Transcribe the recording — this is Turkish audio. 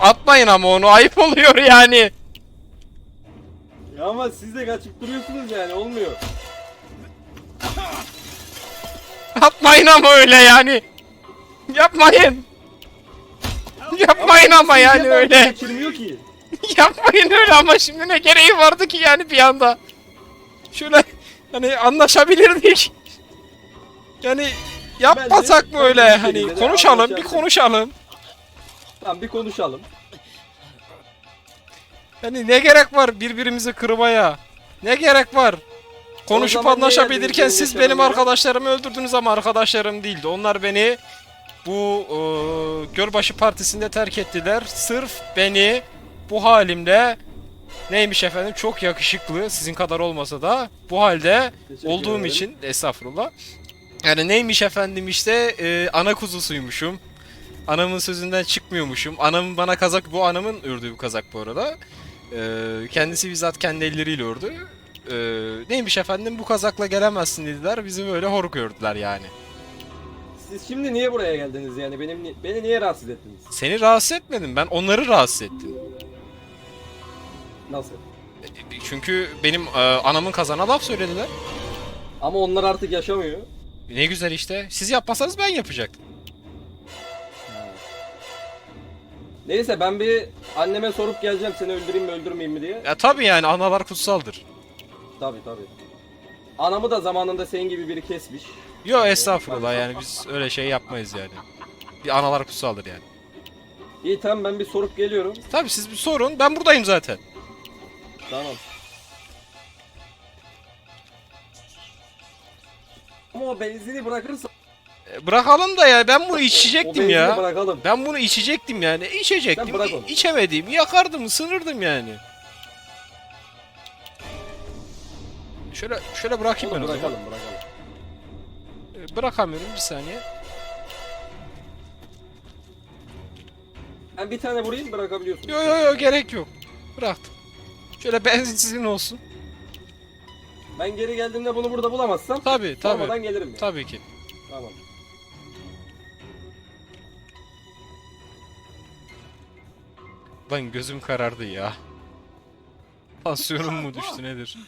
Atmayın ama onu ayıp oluyor yani. Ya ama siz de kaçıp duruyorsunuz yani olmuyor. Atmayın ama öyle yani. Yapmayın. Yapmayın ama Siz yani öyle. Geçirmiyor ki. Yapmayın öyle ama şimdi ne gereği vardı ki yani bir anda. Şöyle hani anlaşabilirdik. Yani yapmasak mı öyle hani konuşalım bir konuşalım. Tamam bir konuşalım. Yani ne gerek var birbirimizi kırmaya? Ne gerek var? Konuşup zaman anlaşabilirken siz benim arkadaşlarımı öldürdünüz ama arkadaşlarım değildi. Onlar beni bu eee, Gölbaşı Partisi'nde terk ettiler. Sırf beni bu halimle neymiş efendim çok yakışıklı sizin kadar olmasa da bu halde Teşekkür olduğum ederim. için estağfurullah. Yani neymiş efendim işte eee, ana kuzusuymuşum. Anamın sözünden çıkmıyormuşum. Anamın bana kazak, bu anamın ördüğü bir kazak bu arada. Ee, kendisi bizzat kendi elleriyle ördü. Ee, neymiş efendim bu kazakla gelemezsin dediler. Bizi böyle hor gördüler yani. Siz şimdi niye buraya geldiniz yani? Benim ni- beni niye rahatsız ettiniz? Seni rahatsız etmedim ben onları rahatsız ettim. Nasıl? Çünkü benim e, anamın kazana laf söylediler. Ama onlar artık yaşamıyor. Ne güzel işte. Siz yapmasanız ben yapacaktım. Neyse ben bir anneme sorup geleceğim seni öldüreyim mi öldürmeyeyim mi diye. Ya tabii yani analar kutsaldır. Tabi tabi. Anamı da zamanında senin gibi biri kesmiş. Yo estağfurullah yani biz öyle şey yapmayız yani. Bir analar kutsaldır yani. İyi tamam ben bir sorup geliyorum. Tabii siz bir sorun ben buradayım zaten. Tamam. Ama o benzini bırakırsa Bırakalım da ya ben bunu içecektim ya. bırakalım. Ben bunu içecektim yani. İçecektim. Sen bırak İ- onu. içemediğimi yakardım, ısınırdım yani. Şöyle şöyle bırakayım ben Onu o zaman. bırakalım bırakalım. E, Bırakamıyorum bir saniye. Ben bir tane vurayım bırakabiliyorsun. Yo yo yo gerek yok. Bıraktım. Şöyle benzin sizin olsun. Ben geri geldiğimde bunu burada bulamazsam Tabii sormadan tabii. gelirim. Yani. Tabii ki. Tamam. Lan gözüm karardı ya. Tansiyonum mu düştü nedir?